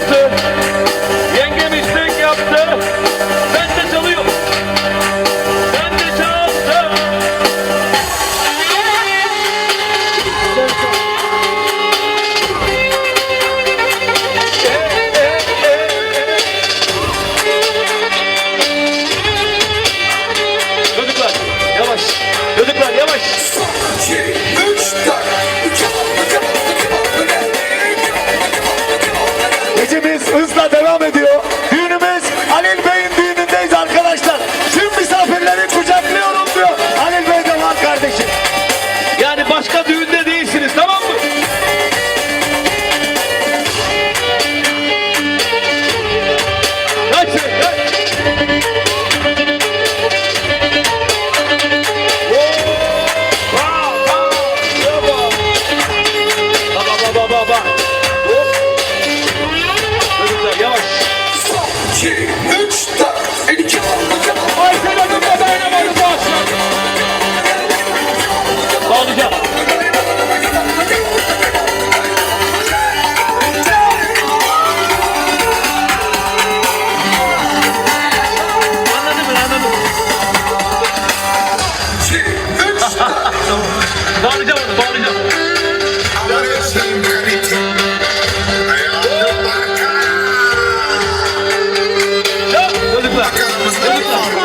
doctor. Hızla devam ediyor. Düğünümüz Halil Bey'in düğünündeyiz arkadaşlar. Tüm misafirleri kucaklıyorum diyor. Halil Bey de var kardeşim. Yani başka düğünde Bağlayacağım onu bağlayacağım. Ya çocuklar. Çocuklar.